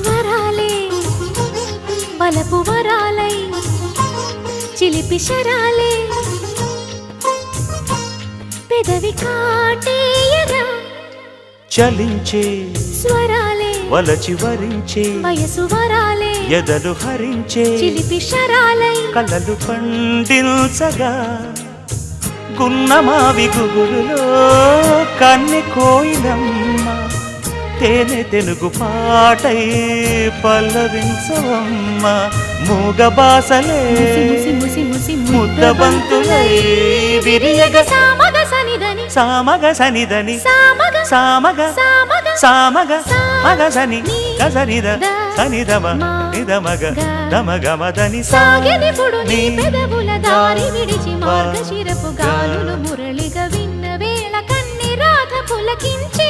స్వరాలే వలపు వరాలై చిలిపి శరాలే. పెదవి కాటేయరా చలించే స్వరాలే వలచి వరించే వయసు వరాలే. ఎదలు హరించే చిలిపి శరాలై. కలలు పండించగా గున్నమావి గుగురులో కన్నె కోయిలమ్మ. తేనె తెనుగు పాటై పల్లవించవమ్మ మూగ బాసలే ముద్దబంతులై విరియగ సామగ సనిదని సామగ సనిదని సామగ సామగ సామగ సామగ సా మగ సని గసనిద సనిదమ నిదమగ దమగమదని సాగెనిపుడు నీ పెదవుల దారి విడిచి మార్గశిరపు గాలులు మురళిగా విన్న వేళ కన్ని రాధ పులకించే